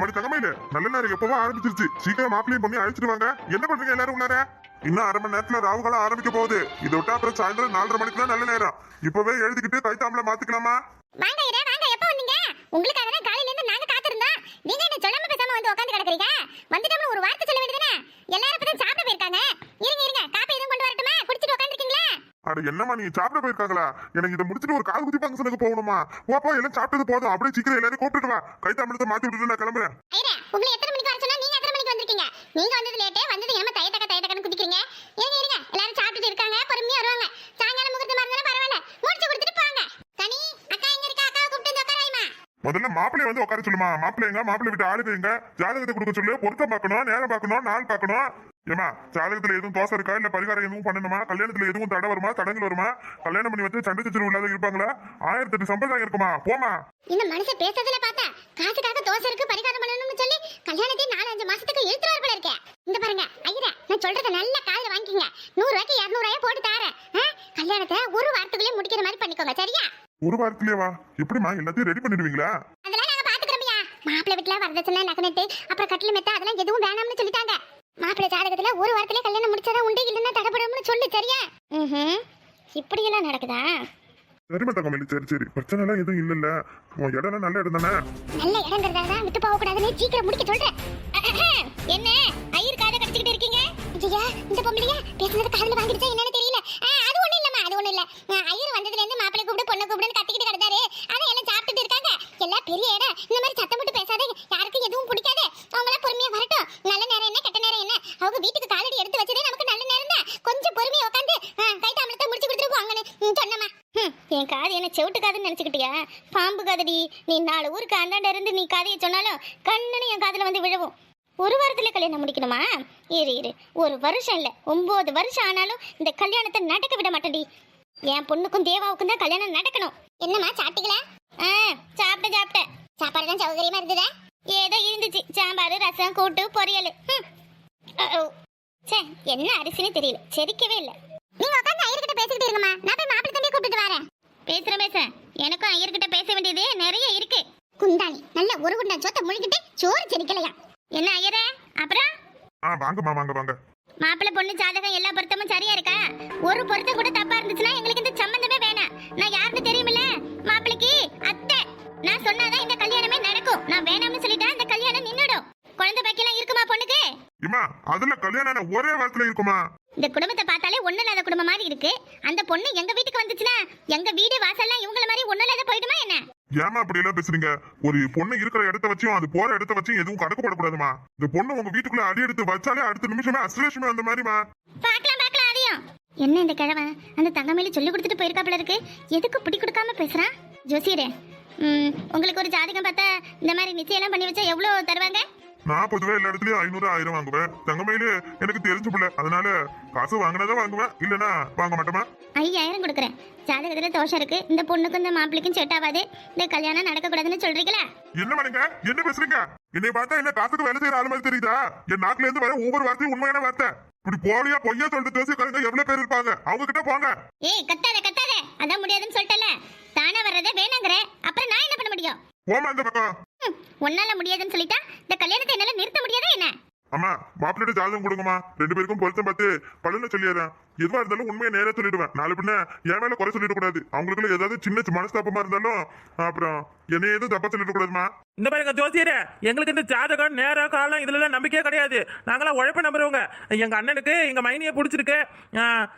மணி தகமையில நல்ல நேரம் எப்பவோ ஆரம்பிச்சிருச்சு. சீக்கிரம் மாப்பிளையும் பண்ணி அழைச்சிட்டு வாங்க என்ன பண்றீங்க எல்லாரும் உள்ளார? இன்னும் அரை மணி நேரத்துல ராவுகாலம் ஆரம்பிக்க போகுது. இதை விட்டா அப்புறம் சாயந்தரம் நாலரை மணிக்கு தான் நல்ல நேரம். இப்பவே எழுதிக்கிட்டு கைத்தாமல மாத்திக்கலாமா? வாங்க இரே வாங்க. எப்ப வந்தீங்க? உங்களுக்காக தான் காலையில இருந்து நாங்க காத்திருந்தோம். நீங்க என்ன சொல்லாம பேசாம வந்து உட்கார்ந்து கிடக்குறீங்க? வந்துட்டோம்னு ஒரு வார்த்தை சொல்ல வேண்டியதுதானே? எல்லாரும் இப்பதான் சாப்பிட போயிருக்காங்க. இருங்க இருங்க. அட என்னம்மா நீங்க சாப்பிட போயிருக்காங்களா? எனக்கு இதை முடிச்சிட்டு ஒரு கால் குதி ஃபங்க்ஷனுக்கு போகணுமா? போப்பா எல்லாம் சாப்பிட்டது போதும். அப்படியே சீக்கிரம் எல்லாரும் கூப்பிட்டுட்டு வா. கைத்தாமலத்தை மாத்தி விட்டுட்டு நான் கிளம்புறேன். உங்களை எத்தனை மணிக்கு வர சொன்னா நீங்க எத்தனை மணிக்கு வந்திருக்கீங்க? நீங்க வந்தது லேட்டே வந்தது என்னமோ தய தக்க தய தக்கன்னு குதிக்கிறீங்க? இருங்க இருங்க. எல்லாரும் சாப்பிட்டுட்டு இருக்காங்க பொறுமையா வருவாங்க. சாயங்காலம் முகூர்த்தமா இருந்தாலும் பரவாயில்ல. முடிச்சு கொடுத்துட்டு போங்க. கனி அக்கா எங்க இருக்கா? அக்காவை கூப்பிட்டு வந்து உட்காராயுமா முதல்ல மாப்பிளைய வந்து உட்கார சொல்லுமா? மாப்பிள்ளை எங்க மாப்பிள்ளை விட்டு ஆளுங்க எங்க? ஜாதகத்தை கொடுக்க சொல்லு. பொருத்தம் பார்க்கணும் நேரம் பார்க்கணும் நாள் பார்க்கணும். ஏமா ஜாதகத்துல எதுவும் தோசை இருக்கா? இல்ல பரிகாரம் எதுவும் பண்ணணுமா? கல்யாணத்துல எதுவும் தடை வருமா? தடங்கள் வருமா? கல்யாணம் பண்ணி வச்சு சண்டை சச்சரவு இல்லாத இருப்பாங்களா? ஆயிரத்தி எட்டு சம்பிரதாயம் இருக்குமா? போமா இந்த மனுஷன் பேசுறதுல பார்த்தா காசுக்காக தோசை இருக்கு பரிகாரம் பண்ணணும்னு சொல்லி கல்யாணத்தை நாலு அஞ்சு மாசத்துக்கு இழுத்துருவார் போல இருக்கே. இந்த பாருங்க ஐயரா நான் சொல்றத நல்ல காதுல வாங்கிக்கங்க. நூறு ரூபாய்க்கு இருநூறு ரூபாய் போட்டு தாரேன்? கல்யாணத்தை ஒரு வாரத்துக்குள்ளே முடிக்கிற மாதிரி பண்ணிக்கோங்க சரியா? ஒரு வாரத்திலேயே வா எப்படிமா எல்லாத்தையும் ரெடி பண்ணிடுவீங்களா? அதெல்லாம் நாங்க பாத்துக்கிறோம்யா மாப்பிள்ளை வீட்டுல வரதட்சணை நகனட்டு அப்புறம் கட்டில மெத்த அதெல்லாம் எதுவும் வேணாம்னு சொல்லிட்டாங்க. மாப்பிள்ளை ஜாதகத்துல ஒரு வாரத்திலே கல்யாணம் முடிச்சாதான் உண்டு இல்லைன்னா தடைப்படும்னு சொல்லு சரியா? ம் இப்படி எல்லாம் நடக்குதா? சரிமா தங்கமல்லி சரி சரி. பிரச்சனை எல்லாம் எதுவும் இல்லல்ல. உன் இடம் நல்ல இடம் தானே நல்ல இடங்கிறதா தான் விட்டு போக கூடாதுன்னு சீக்கிரம் முடிக்க சொல்றேன். என்ன? ஐயர் காதை கடிச்சிட்டு இருக்கீங்க? ஐயா இந்த பொம்பளையா பேசுனது காதுல வாங்கிடுச்சா என்னன்னு தெரியல. அது ஒண்ணு இல்லம்மா அது ஒண்ணு இல்ல. ஐயர் வந்ததுல இருந்து மாப்பிள்ளை கூப்பிட்டு பொண்ணை கூப்பிடுன்னு கத்திக்கிட்டு கிடந்தாரு. அதை எல்லாம் சாப்பிட்டுட்டு இருக்காங்க. எல்லாம் பெரிய இடம். இந்த மாதிரி சத்தம் போட்டு பேசாத. யாருக்கும் எதுவும் பிடிக்காது அவங்க எல்லாம் பொறுமையா வரட்டும் நல்ல நேரம் என்ன கெட்ட நேரம் என்ன அவங்க வீட்டுக்கு காலடி எடுத்து வச்சதே நமக்கு நல்ல நேரம் தான் கொஞ்சம் பொறுமையா உட்காந்து கை தாமலத்தை முடிச்சு கொடுத்துட்டு போங்கன்னு ம், சொன்னம்மா ஹம், என் காது என்ன நினச்சிக்கிட்டியா? பாம்பு கதடி நீ நாலு ஊருக்கு அந்தாண்ட இருந்து நீ கதையை சொன்னாலும் கண்ணுன்னு என் காதில் வந்து விழவும். ஒரு வாரத்துல கல்யாணம் முடிக்கணுமா? இரு இரு. ஒரு வருஷம் இல்லை ஒம்பது வருஷம் ஆனாலும் இந்த கல்யாணத்தை நடக்க விட மாட்டேன்டி. என் பொண்ணுக்கும் தேவாவுக்கும் தான் கல்யாணம் நடக்கணும். என்னம்மா சாப்பிட்டீங்களா? ஆ சாப்பிட்டேன் சாப்பிட்டேன். சாப்பாடு தான் சௌகரியமா இருந்ததா? ஏதோ இருந்துச்சு. சாம்பார் ரசம் கூட்டு பொரியல். சே ஓ. ச்சே என்ன அரிசின்னு தெரியல. செரிக்கவே இல்லை. நீங்க உட்காந்து ஐயர்கிட்ட பேசிக்கிட்டு இருங்கம்மா. நான் போய் மாப்பிள்ளை தம்பி கூப்பிட்டு வரேன். பேசுறேன் பேசுறேன். எனக்கும் ஐயர்கிட்ட பேச வேண்டியது நிறைய இருக்கு. குந்தாணி நல்ல ஒரு குண்டா சோத்த முழுகிட்டு சோறு செரிக்கலையா? என்ன ஐயரே? அப்புறம்? ஆ வாங்கம்மா வாங்க வாங்க. மாப்பிள்ளை பொண்ணு ஜாதகம் எல்லா பொருத்தமும் சரியா இருக்கா? ஒரு பொருத்தம் கூட தப்பா இருந்துச்சுன்னா எங்களுக்கு இந்த சம்பந்தமே வேணாம். நான் யாருன்னு தெரியுமில்ல? மாப்பிள்ளைக்கு அத்தை. நான் சொன்னாதான் இந்த கல்யாணமே நடக்கும். நான் வேணாம்னு சொல்லிட்டா இந்த கல்யாணம் நின்னுடும். குழந்தை பாக்கியெல்லாம் இருக்குமா பொண்ணுக்கு? இம்மா அதுல கல்யாணம் ஒரே வாரத்துல இருக்குமா? இந்த குடும்பத்தை பார்த்தாலே ஒண்ணு இல்லாத குடும்பம் மாதிரி இருக்கு. அந்த பொண்ணு எங்க வீட்டுக்கு வந்துச்சுன்னா எங்க வீடு வாசல்லாம் இவங்கள மாதிரி ஒண்ணு இல்லாத போயிடுமா என்ன? ஏமா அப்படி எல்லாம் பேசுறீங்க? ஒரு பொண்ணு இருக்கிற இடத்த வச்சும் அது போற இடத்த வச்சும் எதுவும் கணக்குப்படக்கூடாதுமா இந்த பொண்ணு உங்க வீட்டுக்குள்ள அடி எடுத்து வச்சாலே அடுத்த நிமிஷமே அசுலேஷமே அந்த மாதிரிமா பார்க்கலாம் பார்க்கலாம் அதையும். என்ன இந்த கிழவன்? அந்த தங்கமேலி சொல்லி கொடுத்துட்டு போயிருக்காப்புல இருக்கு. எதுக்கு பிடி கொடுக்காம பேசுறான் ஜோசியரே உங்களுக்கு ஒரு ஜாதகம் பார்த்தா இந்த மாதிரி நிச்சயம் எல்லாம் பண்ணி வச்சா எவ்வளவு தருவாங்க? நான் பொதுவா எல்லா இடத்துலயும் ஐநூறு ஆயிரம் வாங்குவேன். தங்கமையில எனக்கு தெரிஞ்ச பிள்ளை. அதனால காசு வாங்கினதா வாங்குவேன் இல்லனா வாங்க மாட்டோமா? ஐயாயிரம் கொடுக்குறேன். ஜாதகத்துல தோஷம் இருக்கு. இந்த பொண்ணுக்கும் இந்த மாப்பிள்ளைக்கும் செட் ஆகாது. இந்த கல்யாணம் நடக்கக்கூடாதுன்னு சொல்றீங்களா? என்ன பண்ணுங்க என்ன பேசுறீங்க? என்னை பார்த்தா என்ன காசுக்கு வேலை செய்யற ஆளு மாதிரி தெரியுதா? என் நாக்குல இருந்து வர ஒவ்வொரு வார்த்தையும் உண்மையான வார்த்தை. இப்படி போலியா பொய்யா சொல்லிட்டு தோசிக்காரங்க எவ்வளவு பேர் இருப்பாங்க? அவங்க கிட்ட போங்க. ஏய் கத்தாத கத்தாத. அதான் முடியாதுன்னு சொல்லிட்டல. தானா வர்றதே வேணாங்கிற. அப்புறம் நான் என்ன பண்ண முடியும்? போமா இந்த பக்கம். உன்னால முடியாதுன்னு சொல்லிட்டா இந்த கல்யாணத்தை என்னால நிறுத்த முடியாதா என்ன? அம்மா மாப்பிள்ளை ஜாதகம் கொடுங்கம்மா. ரெண்டு பேருக்கும் பொருத்தம் பார்த்து பலனை சொல்லிடுறேன். எதுவா இருந்தாலும் உண்மையை நேரா சொல்லிடுவேன். நாலு பின்ன என் மேல குறை சொல்லிட கூடாது. அவங்களுக்குள்ள ஏதாவது சின்ன மனஸ்தாபமா இருந்தாலும் அப்புறம் என்னைய எதுவும் தப்பா சொல்லிட கூடாதுமா? இந்த பாருங்க ஜோசியரே எங்களுக்கு இந்த ஜாதகம் நேரம் காலம் இதுல எல்லாம் நம்பிக்கையே கிடையாது. நாங்களாம் உழைப்ப நம்புறவங்க. எங்க அண்ணனுக்கு எங்க மைனியை பிடிச்சிருக்கு.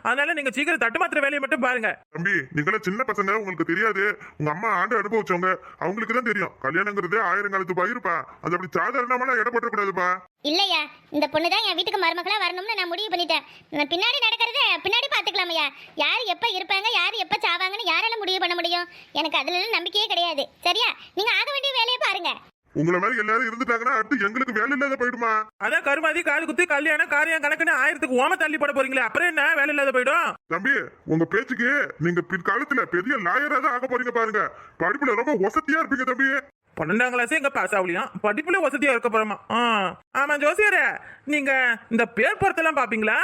அதனால நீங்க சீக்கிரம் தட்டு மாத்திர வேலையை மட்டும் பாருங்க. தம்பி நீங்களும் சின்ன பசங்க உங்களுக்கு தெரியாது. உங்க அம்மா ஆண்டு அனுபவிச்சவங்க. அவங்களுக்கு தான் தெரியும். கல்யாணங்கிறது ஆயிரம் காலத்து பயிருப்பா அது அப்படி சாதாரணமான இடம் போட்டக்கூடாதுப்பா இல்லையா? இந்த பொண்ணு தான் என் வீட்டுக்கு மருமகளா வரணும்னு நான் முடிவு பண்ணிட்டேன். நான் பின்னாடி நடக்கிறத பின்னாடி பாத்துக்கலாமையா யார் எப்ப இருப்பாங்க யார் எப்ப சாவாங்கன்னு யாரால முடிவு பண்ண முடியும்? எனக்கு அதுல எல்லாம் நம்பிக்கையே கிடையாது. சரியா? நீங்க ஆக வேண்டிய வேலையை பாருங்க. உங்களை மாதிரி எல்லாரும் இருந்துட்டாங்கன்னா அடுத்து எங்களுக்கு வேலை இல்லாத போயிடுமா? அதான் கருமாதி காது குத்தி கல்யாணம் காரியம் கணக்குன்னு ஆயிரத்துக்கு ஓம தள்ளி போட போறீங்களே அப்புறம் என்ன வேலை இல்லாத போயிடும்? தம்பி உங்க பேச்சுக்கு நீங்க பிற்காலத்துல பெரிய லாயரா தான் ஆக போறீங்க பாருங்க. படிப்புல ரொம்ப வசதியா இருப்பீங்க தம்பி. பன்னெண்டாம் கிளாஸ் எங்க பாஸ் ஆகலையாம்? படிப்புல வசதியா இருக்க போறோமா? ஆ. ஆமா ஜோசியரே நீங்க இந்த பேர் பொருத்தெல்லாம் பாப்பீங்களா?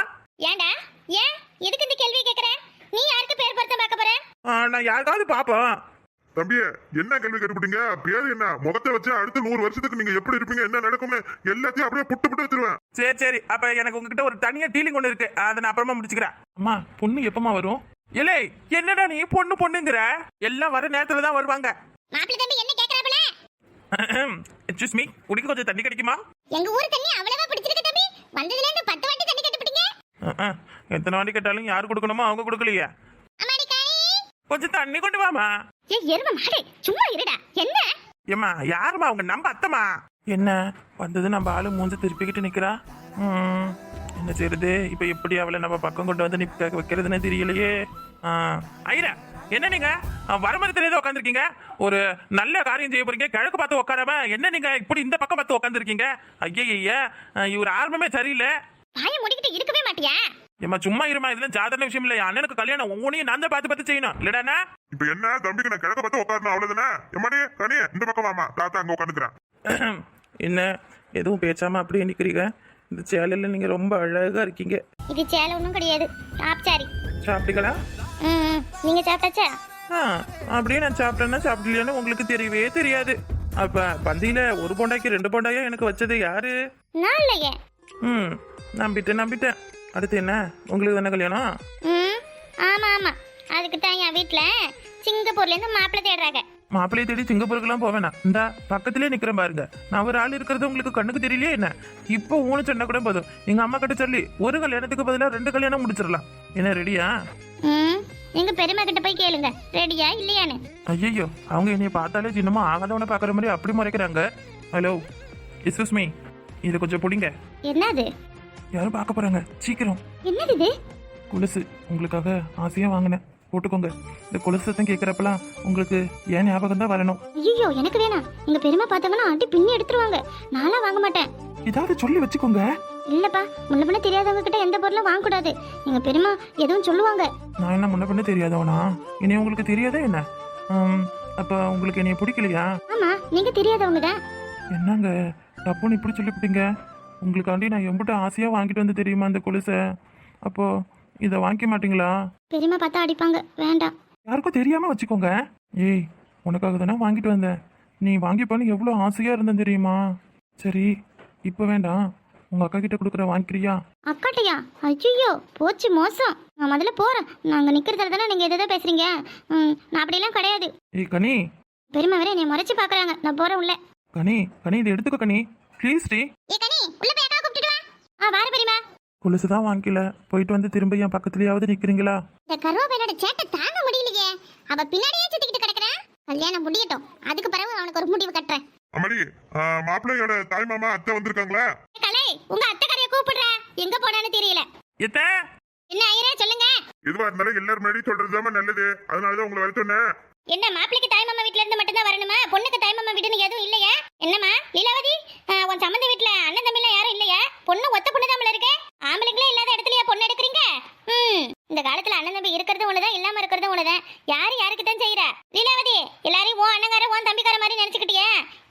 ஏன்டா ஏன்? எதுக்கு இந்த கேள்வி கேக்குற? நீ யாருக்கு பேர் பொருத்தம் பார்க்க போற? ஆ, நான் யாருக்காவது பாப்போம் தம்பியே என்ன கேள்வி கேட்டுப்பிட்டீங்க? பேரு என்ன? முகத்தை வச்சு அடுத்த நூறு வருஷத்துக்கு நீங்க எப்படி இருப்பீங்க? என்ன நடக்கும்னு எல்லாத்தையும் அப்படியே புட்டு புட்டு வச்சிருவேன். சரி சரி. அப்ப எனக்கு உங்ககிட்ட ஒரு தனியா டீலிங் ஒன்று இருக்கு. அதை நான் அப்புறமா முடிச்சுக்கிறேன். அம்மா பொண்ணு எப்பமா வரும்? இல்லை என்னடா நீ பொண்ணு பொண்ணுங்கிற? எல்லாம் வர நேரத்துல தான் வருவாங்க. மாப்பிள்ளை தம்பி என்ன கேக்குறாப்புல? எக்ஸ்கூஸ் மீ குடிக்க கொஞ்சம் தண்ணி கிடைக்குமா? எங்க ஊர் தண்ணி அவ்வளவா பிடிச்சிருக்கு தம்பி. வந்ததுல இருந்து பத்து வாட்டி தண்ணி கட்டுப்பிட்டீங்க அஹ், அஹ். எத்தனை வாட்டி கேட்டாலும் யார் கொடுக்கணுமோ அவங்க கொடுக்கலையே. கொஞ்சம் தண்ணி கொண்டு வாமா ஏ எரும மாடு சும்மா இருடா. என்ன? ஏம்மா யாரும்மா? அவங்க நம்ம அத்தம்மா. என்ன? வந்தது நம்ம ஆளு மூஞ்ச திருப்பிக்கிட்டு நிக்கிறா? என்ன செய்யறது இப்ப எப்படி அவளை நம்ம பக்கம் கொண்டு வந்து நிக்க வைக்கிறதுன்னு தெரியலையே. ஐரா என்ன நீங்க? வரமர தெரியாத உட்காந்துருக்கீங்க ஒரு நல்ல காரியம் செய்ய போறீங்க. கிழக்கு பார்த்து உட்காராம என்ன நீங்க இப்படி இந்த பக்கம் பார்த்து உட்காந்துருக்கீங்க ஐயா இவர் ஆரம்பமே சரியில்லை. வாயை மூடிக்கிட்டு இருக்கவே மாட்டியா? ஏம்மா சும்மா இருமா இதெல்லாம் சாதாரண விஷயம் இல்லை என் அண்ணனுக்கு கல்யாணம் ஒவ்வொன்றையும் நான் தான் பார்த்து பார்த்து செய்யணும். இல்லடாண்ணா இப்ப என்ன? தம்பிக்கு நான் கிழக்க பார்த்து உட்காரணும் அவ்வளவுதானே? எம்மாடி கனி இந்த பக்கம் வாமா தாத்தா அங்க உட்காந்துக்கிறேன் என்ன? எதுவும் பேசாம அப்படியே நிக்கிறீங்க? இந்த சேலையில நீங்க ரொம்ப அழகா இருக்கீங்க. இது சேலை ஒன்றும் கிடையாது. ஆப்சாரி சாப்பிட்டீங்களா? ம் நீங்க சாப்பிட்டாச்சா? ஆ அப்படியே நான் சாப்பிட்டேன்னா சாப்பிடலையான்னு உங்களுக்கு தெரியவே தெரியாது. அப்ப பந்தியில ஒரு பொண்டாய்க்கு ரெண்டு பொண்டாயா எனக்கு வச்சது யாரு? நான் இல்லையே. ம் நம்பிட்டேன் நம்பிட்டேன். அடுத்து என்ன? உங்களுக்கு தானே கல்யாணம்? ம் ஆமா ஆமா. அதுக்கு தான் என் வீட்டுல சிங்கப்பூர்ல இருந்து மாப்பிள்ளை தேடுறாங்க. மாப்பிள்ளையை தேடி சிங்கப்பூருக்குலாம் போவேனா? இந்த பக்கத்திலே நிக்கிறேன் பாருங்க. நான் ஒரு ஆள் இருக்கிறது உங்களுக்கு கண்ணுக்கு தெரியலையே என்ன? இப்போ ஊனு சொன்னா கூட போதும். எங்க அம்மா கிட்ட சொல்லி ஒரு கல்யாணத்துக்கு பதிலாக ரெண்டு கல்யாணம் முடிச்சிடலாம். என்ன ரெடியா ம் எங்க பெரியம்மா கிட்ட போய் கேளுங்க. ரெடியா இல்லையான்னு. ஐயோ அவங்க என்னைய பார்த்தாலே சின்னமா ஆகாதவனை பார்க்குற மாதிரி அப்படி முறைக்கிறாங்க. ஹலோ எக்ஸ்கூஸ் மீ இதை கொஞ்சம் பிடிங்க. என்னது? யாரும் பார்க்க போறாங்க. சீக்கிரம். என்னது இது? கொலுசு. உங்களுக்காக ஆசையாக வாங்கினேன். போட்டுக்கோங்க. இந்த கொலுசு சத்தம் கேட்குறப்பெல்லாம் உங்களுக்கு ஏன் ஞாபகம் தான் வரணும். ஐயோ எனக்கு வேணாம். எங்க பெரியம்மா பார்த்தாங்கன்னா அடி பின்னி எடுத்துருவாங்க. நான்லாம் வாங்க மாட்டேன். ஏதாவது சொல்லி வச்சுக்கோங்க. இல்லப்பா முன்ன பின்ன தெரியாதவங்க கிட்ட எந்த பொருளும் வாங்க கூடாது எங்க பெரியம்மா எதுவும் சொல்லுவாங்க. நான் என்ன முன்ன பண்ண தெரியாதவனா? இனி உங்களுக்கு தெரியாதா என்ன? ம், அப்ப உங்களுக்கு என்னைய பிடிக்கலையா? ஆமா நீங்க தெரியாதவங்க தான். என்னங்க? தப்புன்னு இப்படி சொல்லிவிட்டீங்க? உங்களுக்காண்டி நான் எம்பிட்ட ஆசையாக வாங்கிட்டு வந்து தெரியுமா அந்த கொலுசை? அப்போ இதை வாங்கிக்க மாட்டீங்களா? பெரியம்மா பார்த்தா அடிப்பாங்க. வேண்டாம். யாருக்கும் தெரியாம வச்சுக்கோங்க. ஏய் உனக்காக தானே வாங்கிட்டு வந்தேன். நீ வாங்கிப்பான்னு எவ்வளோ ஆசையாக இருந்தேன் தெரியுமா? சரி இப்போ வேண்டாம். உங்கள் அக்கா கிட்ட கொடுக்குற வாங்கிக்கிறியா? அக்காட்டையா? ஐயோ போச்சு மோசம். நான் முதல்ல போறேன். நாங்க நிக்கிறதுல தானே நீங்க எதாவது பேசுறீங்க. ம், நான் அப்படியெல்லாம் கிடையாது. ஏய் கனி. பெரியம்மா வேற என்னை முறைச்சு பாக்குறாங்க நான் போறேன் உள்ள. கனி கனி இதை எடுத்துக்கோ கனி. Please D. ஏ கனி உள்ள போய் அக்கா கூப்பிட்டு வா. ஆ வார பெரியம்மா. கொலுசு தான் வாங்கிக்கல போயிட்டு வந்து திரும்ப என் பக்கத்துலயாவது நிற்கிறீங்களா இந்த கருவாப்பையோட சேட்டை தாங்க முடியலையே. அவ பின்னாடியே சுத்திக்கிட்டு கிடக்குறேன் கல்யாணம் முடியட்டும். அதுக்கு பிறகு அவனுக்கு ஒரு முடிவு கட்டுறேன். அம்மாடி மாப்பிள்ளையோட தாய் மாமா அத்தை வந்திருக்காங்களா? ஏ, கலை உங்க அத்தைக்காரைய கூப்பிடுற. எங்க போனான்னு தெரியல. எத்த? என்ன ஐயரே சொல்லுங்க. எதுவா இருந்தாலும் எல்லாரும் முன்னாடி சொல்றதுதாம்மா நல்லது. அதனாலதான் உங்களை வர சொன்னேன். என்ன மாப்பிளைக்கு தாய் மாமா வீட்ல இருந்து மட்டும்தான் வரணுமா? பொண்ணுக்கு தாய் மாமா வீடுன்னு எதுவும் இல்லையா? என்னம்மா? லீலாவதி? உன் சம்மந்த வீட்ல அண்ணன் தம்பிலாம் யாரும் இல்லையா? பொண்ணு ஒத்த பொண்ணு தான் இருக்கு. ஆம்பளைங்களே இல்லாத இடத்துலயா பொண்ணு எடுக்கிறீங்க? ம். இந்த காலத்துல அண்ணன் தம்பி இருக்கிறது ஒண்ணுதான் இல்லாம இருக்கிறது ஒண்ணுதான். யாரு யாருக்கு தான் செய்யற லீலாவதி எல்லாரையும் உன் அண்ணங்கார உன் தம்பிக்கார மாதிரி நினைச்சுக்கிட்டியே?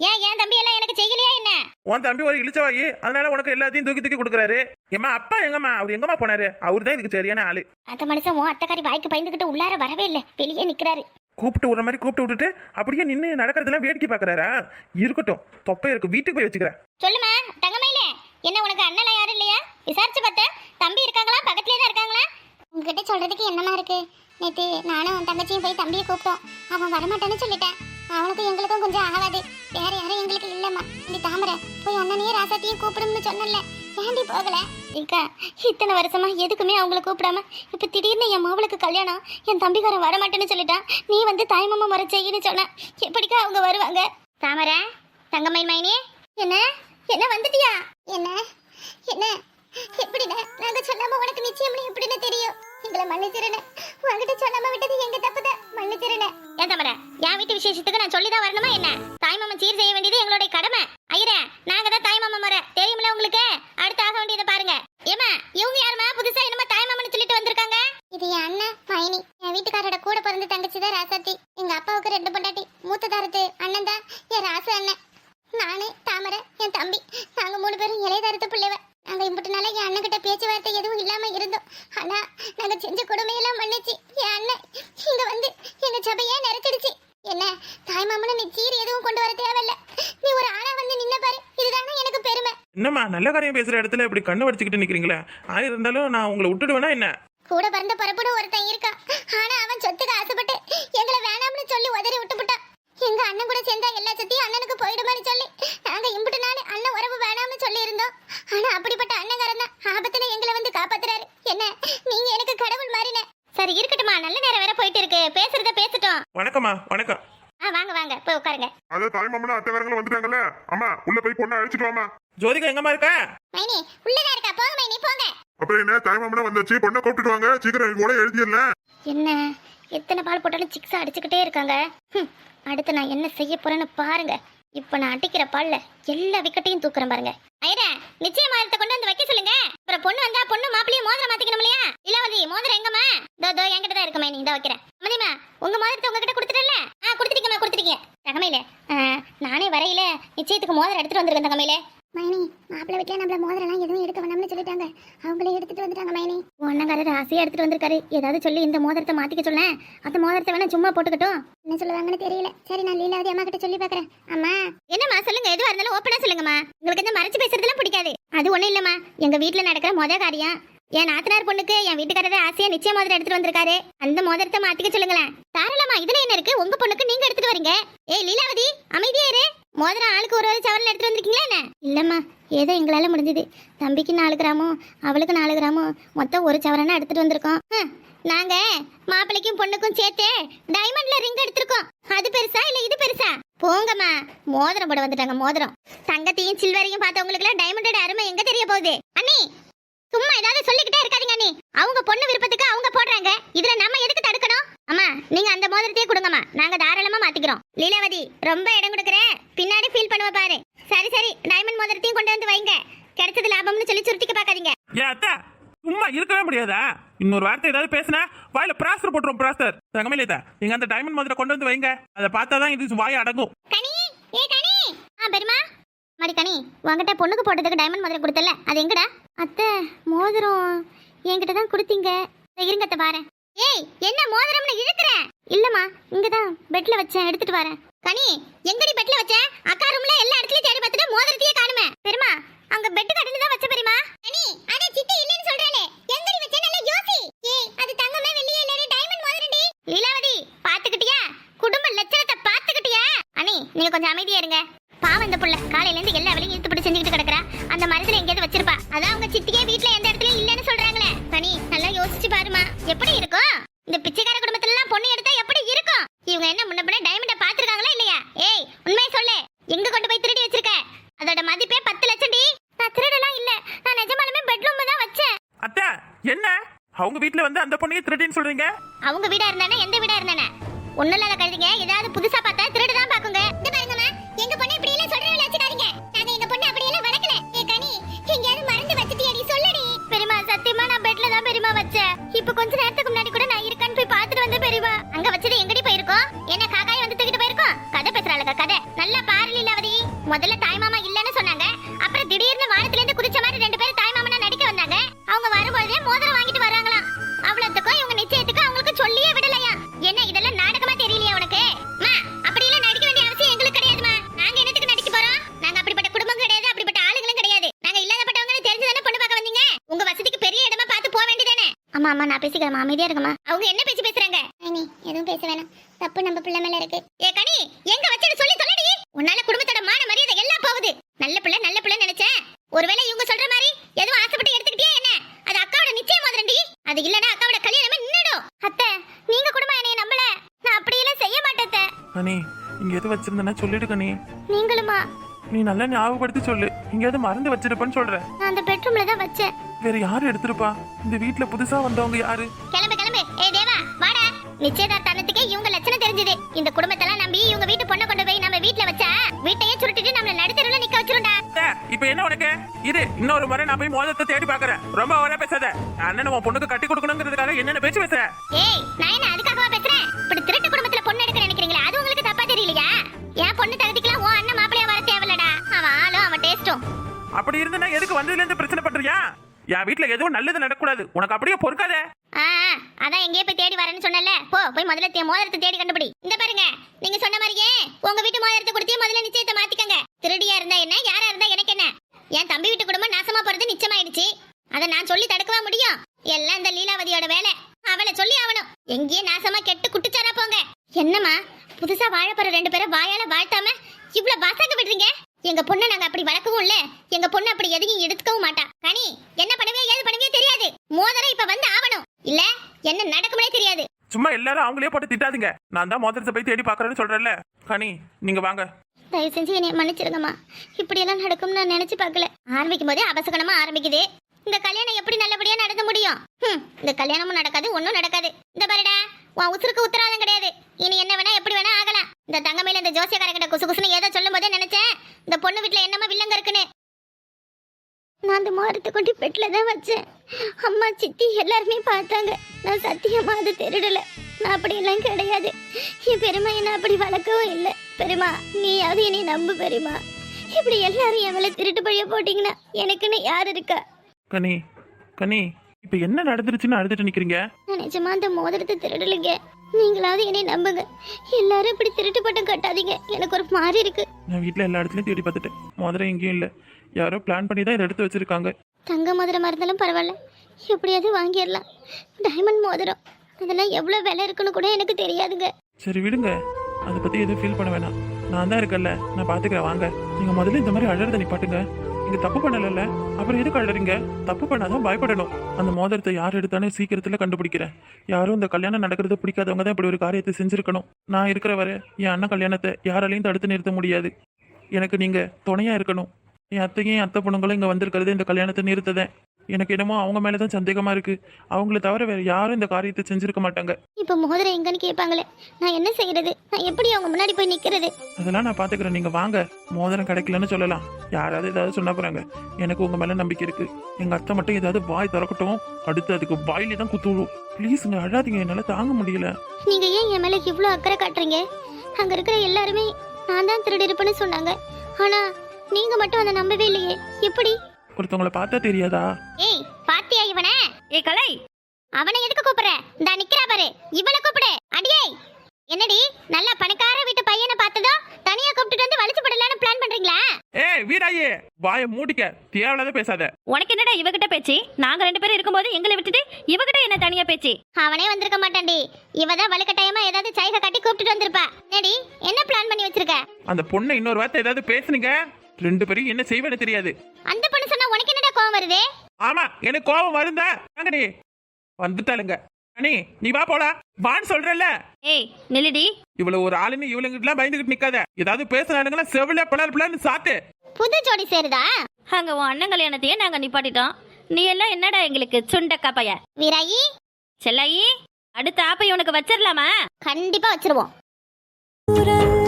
ஏன் என் தம்பி எல்லாம் எனக்கு செய்யலையா என்ன? உன் தம்பி ஒரு இழிச்சவாயி அதனால உனக்கு எல்லாத்தையும் தூக்கி தூக்கி கொடுக்குறாரு. ஏம்மா அப்பா எங்கம்மா? அவர் எங்கம்மா போனாரு? அவர் தான் இதுக்கு சரியான ஆளு. அந்த மனுஷன் உன் அத்தைக்காரி வாய்க்கு பயந்துகிட்டு உள்ளார வரவே இல்லை. வெளியே நிக்கிறாரு. கூப்பிட்டு விடுற மாதிரி கூப்பிட்டு விட்டுட்டு அப்படியே நின்று நடக்கிறதெல்லாம் வேடிக்கை பார்க்கறாரா? இருக்கட்டும். தொப்பை இருக்கு. வீட்டுக்கு போய் வச்சுக்கிறேன். சொல்லுமா தங்கமயிலே என்ன உனக்கு அண்ணலாம் யாரும் இல்லையா? விசாரிச்சு பார்த்தேன் தம்பி இருக்காங்களா? பக்கத்துலயே தான் இருக்காங்களா? உங்ககிட்ட சொல்றதுக்கு என்னமா இருக்கு? நேத்து நானும் உன் தங்கச்சியும் போய் தம்பியை கூப்பிட்டோம். அவன் வரமாட்டேன்னு சொல்லிட்டேன். அவனுக்கும் எங்களுக்கும் கொஞ்சம் ஆகாது. வேற யாரும் எங்களுக்கு இல்லம்மா. இந்த தாமரை போய் அண்ணனையும் ராசாத்தையும் கூப்பிடும்னு சொன்னல தாண்டி போகல. ஏக்கா இத்தனை வருஷமா எதுக்குமே அவங்கள கூப்பிடாம இப்ப திடீர்னு என் மாவளுக்கு கல்யாணம் என் தம்பிக்காரன் வரமாட்டேன்னு சொல்லிட்டான் நீ வந்து தாய்மாமா முறை செய்யின்னு சொன்ன. எப்படிக்கா அவங்க வருவாங்க? தாமர தங்கமயில் மைனி என்ன? என்ன வந்துட்டியா? என்ன? என்ன? எப்படிண்ணே? நாங்க சொல்லாம உனக்கு நிச்சயம் எப்படின்னு தெரியும்? எங்களை மன்னிச்சிருனே உங்ககிட்ட சொல்லாம எங்க தப்புத மன்னிச்சிருனே ஏன் தம்பர என் வீட்டு விசேஷத்துக்கு நான் சொல்லி வரணுமா என்ன? தாய்மாமன் சீர் செய்ய வேண்டியது எங்களுடைய கடமை. ஐயரே நாங்க தான் தாய்மாமன் முறை. தெரியுமில்ல உங்களுக்கு? அடுத்து ஆக வேண்டியதை பாருங்க. ஏமா இவங்க யாருமா? புதுசா என்னமா தாய்மாமன் சொல்லிட்டு வந்திருக்காங்க? இது என் அண்ணன் மைனி. என் வீட்டுக்காரோட கூட பிறந்த தங்கச்சி தான் ராசாத்தி. எங்க அப்பாவுக்கு ரெண்டு பொண்டாட்டி. மூத்த தாரத்து அண்ணன் தான் என் ராசு அண்ணன். நானு தாமரை என் தம்பி. நாங்க மூணு பேரும் இளைய தாரத்து பிள்ளைவன் இம்புட்டு நாளா என் அண்ணன் கிட்ட பேச்சுவார்த்தை எதுவும் இல்லாமல் இருந்தோம். ஆனால் நாங்க செஞ்ச கொடுமையெல்லாம் பண்ணிச்சு. என் அண்ணன் இங்க வந்து எங்க சபையே நெருக்கடிச்சு. என்ன தாய்மாமனு நீ சீர் எதுவும் கொண்டு வர தேவையில்ல. நீ ஒரு ஆளா வந்து நின்ன பாரு. இதுதானே எனக்கு பெருமை. என்னம்மா நல்ல காரியம் பேசுகிற இடத்துல இப்படி கண்ணு வடிச்சுக்கிட்டு நிக்கிறீங்களா? ஆயிரம் இருந்தாலும் நான் உங்களை விட்டுடுவேனா என்ன? பேசுறத பேசட்டும். வணக்கம்மா வணக்கம். ஆ வாங்க வாங்க போய் உட்காருங்க. அத தாய்மாமனும் அத்தைக்காரங்களும் வந்துட்டாங்கல்ல? அம்மா உள்ள போய் பொண்ணை அழைச்சிட்டு வாமா ஜோதிகா எங்கம்மா இருக்க? மைனி உள்ளதா இருக்கா? போங்க மைனி போங்க. அப்புறம் என்ன தாய்மாமனும் வந்தாச்சு? பொண்ணை கூப்பிட்டுட்டு வாங்க. சீக்கிரம் கூட எழுதிடலாம் என்ன? எத்தனை பால் போட்டாலும் சிக்ஸா அடிச்சுக்கிட்டே இருக்காங்க. அடுத்து நான் என்ன செய்ய போறேன்னு பாருங்க. இப்ப நான் அடிக்கிற பால்ல எல்லா விக்கெட்டையும் தூக்குறேன் பாருங்க. ஐயரா நிச்சயமாயத்தை கொண்டு வந்து வைக்க சொல்லுங்க. அப்புறம் பொண்ணு வந்தா பொண்ணு மாப்பிளையும் மோதிரம் மாத்திக்கணும் இல்லையா? இளவதி மோதிரம் எங்கம்மா? தோ தோ என்கிட்ட தான் இருக்குமே நீ இந்த வைக்கிறேன். மதியமா உங்க மோதிரத்தை உங்ககிட்ட கொடுத்துட்டல ஆ கொடுத்துட்டீங்கம்மா கொடுத்துட்டீங்க. தகமையில நானே வரையில நிச்சயத்துக்கு மோதிரம் எடுத்துட்டு வந்திருக்கேன் தகமையில மைனி மாப்பிள்ளை வீட்டுல நம்மள மோதிரம்லாம் எதுவும் எடுக்க வேணாம்னு சொல்லிட்டாங்க. அவங்களே எடுத்துட்டு வந்துட்டாங்க மைனி. அண்ணங்காரர் ஆசையா எடுத்துட்டு வந்திருக்காரு. ஏதாவது சொல்லி இந்த மோதிரத்தை மாத்திக்க சொல்லேன். அந்த மோதிரத்தை வேணா சும்மா போட்டுக்கட்டும். என்ன சொல்லுவாங்கன்னு தெரியல. சரி நான் லீலாவதி அம்மா கிட்ட சொல்லி பாக்குறேன். அம்மா. என்னம்மா சொல்லுங்க. எதுவா இருந்தாலும் ஓப்பனா சொல்லுங்கம்மா. உங்களுக்கு இந்த மறைச்சு பேசுறதுலாம் பிடிக்காது. அது ஒண்ணும் இல்லம்மா. எங்க வீட்ல நடக்கிற மொத காரியம் என் நாத்தனார் பொண்ணுக்கு என் வீட்டுக்காரர் ஆசையா நிச்சய மோதிரம் எடுத்துட்டு வந்திருக்காரு. அந்த மோதிரத்தை மாத்திக்க சொல்லுங்களேன். தாராளமா இதுல என்ன இருக்கு? உங்க பொண்ணுக்கு நீங்க எடுத்துட்டு வரீங்க. ஏய் லீலாவதி அமைதியா இரு. மோதிரம் ஆளுக்கு ஒரு ஒரு சவரன் எடுத்துட்டு வந்திருக்கீங்களா என்ன? இல்லம்மா ஏதோ எங்களால முடிஞ்சது. தம்பிக்கு நாலு கிராமும் அவளுக்கு நாலு கிராமும் மொத்தம் ஒரு சவரனா எடுத்துட்டு வந்திருக்கோம். நாங்க மாப்பிள்ளைக்கும் பொண்ணுக்கும் சேர்த்து டைமண்ட்ல ரிங் எடுத்திருக்கோம். அது பெருசா இல்ல இது பெருசா? போங்கம்மா மோதிரம் போட வந்துட்டாங்க மோதிரம். தங்கத்தையும் சில்வரையும் பார்த்தவங்களுக்கு டைமண்டோட அருமை எங்க தெரிய போகுது? அண்ணி சும்மா ஏதாவது சொல்லிக்கிட்டே இருக்காதீங்க அண்ணி. அவங்க பொண்ணு விருப்பத்துக்கு அவங்க போடுறாங்க. இதுல நம்ம எதுக்கு தடுக்கணும்? அம்மா நீங்க அந்த மோதிரத்தையே கொடுங்கம்மா. நாங்க தாராளமா மாத்திக்கிறோம். லீலாவதி ரொம்ப இடம் கொடுக்குறேன் பின்னாடி ஃபீல் பண்ணுவ பாரு. சரி சரி. டைமண்ட் மோதிரத்தையும் கொண்டு வந்து வைங்க. கிடைச்சது லாபம்னு சொல்லி சுருட்டிக்க பார்க்காதீங்க. ஏன் அத்தா! சும்மா இருக்கவே முடியாதா? இன்னொரு வார்த்தை ஏதாவது பேசினா வாயில பிராஸ்டர் போட்டுரும் பிராஸ்டர் தங்கமேலேதா நீங்க அந்த டைமண்ட் மோதிர கொண்டு வந்து வைங்க. அதை பார்த்தா தான் இது வாய் அடங்கும். கனி! ஏ கனி! ஆ பெருமா மடி கனி உன்கிட்ட பொண்ணுக்கு போட்டதுக்கு டைமண்ட் மோதிரம் கொடுத்தல அது எங்கடா? அத்தை மோதிரம். என்கிட்ட தான் கொடுத்தீங்க இருங்க அத்தை பாரு ஏய் என்ன மோதிரம்னு இழுக்கிற? இல்லம்மா இங்கதான். பெட்ல வச்சேன் எடுத்துட்டு வரேன். கனி எங்கடி பெட்ல வச்ச? அக்கா ரூம்ல எல்லா இடத்துலயும் தேடி பார்த்துட்டு மோதிரத்தையே காணுமே. பெருமா அங்க பெட் கட்டில தான் வச்ச பெருமா கனி அட சித்தி இல்லன்னு சொல்றானே எங்கடி வச்ச? நல்லா யோசி. ஏய் அது தங்கமே வெள்ளியே இல்லடி டைமண்ட் மோதிரம்டி. லீலாவதி பாத்துக்கிட்டியா குடும்ப லட்சணத்தை பாத்துக்கிட்டியா அனி நீங்க கொஞ்சம் அமைதியா இருங்க. பாவம் இந்த புள்ள காலையில இருந்து எல்லா வேலையும் இழுத்து பிடிச்சு செஞ்சுக்கிட்டு கிடக்குறா. அந்த மரத்துல எங்கேயாவது வச்சிருப்பா. அதான் அவங்க சித்தியே வீட்ல எந்த இடத்துலயும் இல்லன்னு சொல்றாங்களே. கனி நல்லா யோசிச்சு பாருமா. எப்படி இருக்கும் இந்த பிச்சைக்கார குடும்பத்துல எல்லாம் பொண்ணு எடுத்தா எப்படி இருக்கும்? இவங்க என்ன முன்ன பின்ன டைமண்ட பாத்துருக்காங்களா இல்லையா? ஏய் உண்மையை சொல்லு. எங்க கொண்டு போய் திருடி வச்சிருக்க? அதோட மதிப்பே பத்து லட்சம் டி நான் திருடலாம் இல்ல. நான் நிஜமாலுமே பெட்ரூம்ல தான் வச்சேன். அத்தை என்ன? அவங்க வீட்ல வந்து அந்த பொண்ணையே திருடின்னு சொல்றீங்க? அவங்க வீடா இருந்தானே எந்த வீடா இருந்தானே? ஒண்ணும் இல்லாத கழுதிங்க ஏதாவது அம்மா அம்மா நான் பேசிக்கிறேன் அமைதியா இருக்கமா அவங்க என்ன பேச்சு பேசுறாங்க? நீ எதுவும் பேச வேணாம். தப்பு நம்ம பிள்ளை மேல இருக்கு. ஏ கனி எங்க வச்சது சொல்லி சொல்லடி உன்னால குடும்பத்தோட மான மரியாதை எல்லாம் போகுது. நல்ல பிள்ளை நல்ல பிள்ளை நினைச்சேன். ஒருவேளை இவங்க சொல்ற மாதிரி எதுவும் ஆசைப்பட்டு எடுத்துக்கிட்டே என்ன? அது அக்காவோட நிச்சயம் மாதிரண்டி. அது இல்லனா அக்காவோட கல்யாணமே நின்னுடும். அத்தை நீங்க குடும்பம் என்னைய நம்பல. நான் அப்படியெல்லாம் செய்ய மாட்டேன். கனி இங்க எது வச்சிருந்தேன்னா சொல்லிடு கனி. நீங்களுமா? நீ நல்லா ஞாபகப்படுத்தி சொல்லு. எங்கேயாவது மறந்து வச்சிருப்பேன்னு சொல்ற நான் தான் வச்சேன். வேற யாரு எடுத்திருப்பா? இந்த வீட்ல புதுசா வந்தவங்க யாரு? கிளம்பு கிளம்பு. ஏய் தேவா வாடா. நிச்சயதார்த்தனத்துக்கே இவங்க லட்சணம் தெரிஞ்சது. இந்த குடும்பத்தெல்லாம் நம்பி இவங்க வீட்டு பொண்ணை கொண்டு போய் நம்ம வீட்ல வச்சா வீட்டையே சுருட்டிட்டு நம்மள நடுத்தருவுல நிக்க வச்சிருண்டா இப்ப என்ன உனக்கு? இரு இன்னொரு முறை நான் போய் மோதத்தை தேடி பாக்குறேன் ரொம்ப வர பேசாத. அண்ணன் உன் பொண்ணுக்கு கட்டி கொடுக்கணுங்கிறதுக்காக என்னென்ன பேச்சு பேசுற? ஏய் நான் என்ன அதுக்காகவா பேசுறேன்? அப்படி இருந்தா எதுக்கு வந்ததுல இருந்து பிரச்சனை பண்றியா? என் வீட்ல எதுவும் நல்லது நடக்கூடாது உனக்கு அப்படியே பொறுக்காத. ஆ அதான் எங்கேயே போய் தேடி வரேன்னு சொன்னல போ போய் முதல்ல தே- மோதிரத்தை தேடி கண்டுபிடி. இந்த பாருங்க நீங்க சொன்ன மாதிரியே உங்க வீட்டு மோதிரத்தை கொடுத்து முதல்ல நிச்சயத்தை மாத்திக்கங்க. திருடியா இருந்தா என்ன யாரா இருந்தா எனக்கு என்ன? என் தம்பி வீட்டு குடும்பம் நாசமா போறது நிச்சயமாயிடுச்சு. அதை நான் சொல்லி தடுக்கவா முடியும்? எல்லாம் இந்த லீலாவதியோட வேலை. அவளை சொல்லி ஆகணும் எங்கேயே நாசமா கெட்டு குட்டிச்சாரா போங்க. என்னம்மா புதுசா வாழப்போற ரெண்டு பேரும் வாயால வாழ்த்தாம இவ்வளவு வசங்க விடுறீங்க எங்க பொண்ணை நாங்க அப்படி வளர்க்கவும் இல்ல எங்க பொண்ணு அப்படி எதையும் எடுத்துக்கவும் மாட்டா. கனி என்ன பண்ணுவே ஏது பண்ணுவே தெரியாது. மோதிரம் இப்ப வந்து ஆவணும். இல்ல என்ன நடக்கும்னே தெரியாது. சும்மா எல்லாரும் அவங்களே போட்டு திட்டாதீங்க. நான் தான் மோதிரத்தை போய் தேடி பார்க்கறேன்னு சொல்றேன்ல. கனி நீங்க வாங்க. தயவு செஞ்சு என்னை மன்னிச்சிருங்கம்மா. இப்படி எல்லாம் நடக்கும்னு நான் நினைச்சு பார்க்கல. ஆரம்பிக்கும் போதே அபசகனமா ஆரம்பிக்குது. இந்த கல்யாணம் எப்படி நல்லபடியா நடந்து முடியும்? இந்த கல்யாணமும் நடக்காது ஒண்ணும் நடக்காது. இந்த பாருடா உன் உசுருக்கு உத்தரவாதம் கிடையாது. இனி என்ன வேணா எப்படி வேணா ஆகலாம். இந்த தங்கமையில இந்த ஜோசியக்காரங்கிட்ட குசு குசுன்னு ஏதோ சொல்லும் போதே நினைச்சேன். இந்த பொண்ணு வீட்டுல என்னமா வில்லங்க இருக்குன்னு? நான் அந்த மோரத்தை கொண்டு பெட்ல தான் வச்சேன். அம்மா சித்தி எல்லாருமே பார்த்தாங்க. நான் சத்தியமா அது திருடல. நான் அப்படியெல்லாம் கிடையாது. என் பெருமா என்ன அப்படி வளர்க்கவும் இல்லை. பெருமா நீயாவது என்னை நம்பு பெருமா. இப்படி எல்லாரும் என் மேல திருட்டு பழிய போட்டீங்கன்னா எனக்குன்னு யார் இருக்கா? கனி கனி இப்ப என்ன நடந்துருச்சுன்னு அழுதுட்டு நிக்கிறீங்க? நான் நிஜமா அந்த மோதிரத்தை திருடலைங்க. நீங்களாவது என்னை நம்புங்க. எல்லாரும் இப்படி திருட்டு பட்டம் கட்டாதீங்க. எனக்கு ஒரு மாதிரி இருக்கு. நான் வீட்ல எல்லா இடத்துலயும் தேடி பார்த்துட்டேன். மோதிரம் எங்கேயும் இல்ல. யாரோ பிளான் பண்ணி தான் இதை எடுத்து வச்சிருக்காங்க. தங்க மோதிரமா இருந்தாலும் பரவாயில்ல. எப்படியாவது வாங்கிடலாம். டைமண்ட் மோதிரம். அதெல்லாம் எவ்வளோ விலை இருக்குன்னு கூட எனக்கு தெரியாதுங்க. சரி விடுங்க. அதை பத்தி எதுவும் ஃபீல் பண்ண வேணாம். நான் தான் இருக்கேன்ல. நான் பாத்துக்கிறேன் வாங்க. நீங்க முதல்ல இந்த மாதிரி அழறத நிப்பாட்டுங்க. நீங்க தப்பு பண்ணலல்ல? அப்புறம் எதுக்கு அழறீங்க தப்பு பண்ணாதான் பயப்படணும். அந்த மோதிரத்தை யார் எடுத்தானே சீக்கிரத்துல கண்டுபிடிக்கிறேன். யாரும் இந்த கல்யாணம் நடக்கிறது பிடிக்காதவங்க தான் இப்படி ஒரு காரியத்தை செஞ்சிருக்கணும். நான் இருக்கிற வரை என் அண்ணன் கல்யாணத்தை யாராலையும் தடுத்து நிறுத்த முடியாது. எனக்கு நீங்க துணையா இருக்கணும். என் அத்தையும் என் அத்தை பொண்ணுங்களும் இங்க வந்திருக்கிறது இந்த கல்யாணத்தை நிறுத்ததேன். எனக்கு என்னமோ அவங்க மேலதான் சந்தேகமா இருக்கு. அவங்கள தவிர வேற யாரும் இந்த காரியத்தை செஞ்சிருக்க மாட்டாங்க. இப்போ மோதிரம் எங்கன்னு கேட்பாங்களே? நான் என்ன செய்யறது? நான் எப்படி அவங்க முன்னாடி போய் நிக்கிறது? அதெல்லாம் நான் பாத்துக்கிறேன். நீங்க வாங்க. மோதிரம் கிடைக்கலன்னு சொல்லலாம். யாராவது ஏதாவது சொன்னா போறாங்க. எனக்கு உங்க மேல நம்பிக்கை இருக்கு. எங்க அத்தை மட்டும் ஏதாவது வாய் திறக்கட்டும். அடுத்து அதுக்கு வாயிலே தான் குத்து விழும் ப்ளீஸுங்க அழாதீங்க. என்னால தாங்க முடியல. நீங்க ஏன் என் மேல இவ்வளோ அக்கறை காட்டுறீங்க? அங்க இருக்கிற எல்லாருமே நான் தான் திருடி இருப்பேன்னு சொன்னாங்க. ஆனா நீங்க மட்டும் அதை நம்பவே இல்லையே. எப்படி? ஒருத்தவங்கள பார்த்தா தெரியாதா? ஏய் பாத்தியா இவனை? ஏய் கலை! அவனை எதுக்கு கூப்பிடுற? இந்த நிக்கிறா பாரு. இவளை கூப்பிடு. அடியே என்னடி நல்ல பணக்கார வீட்டு பையனை பார்த்ததோ தனியா கூப்பிட்டுட்டு வந்து வலிச்சு போடலான்னு பிளான் பண்றீங்களா? ஏய் வீராயே! வாயை மூடிக்க தேவையில்லாத பேசாத. உனக்கு என்னடா இவகிட்ட பேச்சு? நாங்க ரெண்டு பேரும் இருக்கும்போது எங்களை விட்டுட்டு இவகிட்ட என்ன தனியா பேச்சு? அவனே வந்திருக்க மாட்டான்டி. இவ தான் வலுக்கட்டாயமா ஏதாவது சைகை கட்டி கூப்பிட்டுட்டு வந்திருப்பா. என்னடி என்ன பிளான் பண்ணி வச்சிருக்க? அந்த பொண்ணை இன்னொரு வார்த்தை ஏதாவது பேசுனீங்க? ரெண்டு பேரும் என்ன செய்வேன்னு தெரியாது. அந்த பொண்ணு சொன்னா உனக்கு என்னடா கோவம் வருது? ஆமா எனக்கு கோபம் வருந்தா வாங்கடி. வந்துட்டாளுங்க. அனி நீ வா போலாம். வான்னு சொல்றல ஏய் நில்லுடி. இவ்வளவு ஒரு ஆளுன்னு இவளுங்கிட்டலாம் பயந்துகிட்டு நிக்காத. ஏதாவது பேசுனாலுங்களா செவில பிளர் பிளர்னு சாத்து. புது ஜோடி சேருதா? அங்க உன் அண்ணன் கல்யாணத்தையே நாங்க நிப்பாட்டிட்டோம். நீ எல்லாம் என்னடா எங்களுக்கு சுண்டக்கா பைய? வீராயி? செல்லாயி அடுத்த ஆப்பை உனக்கு வச்சிடலாமா கண்டிப்பா வச்சிருவோம். உறவு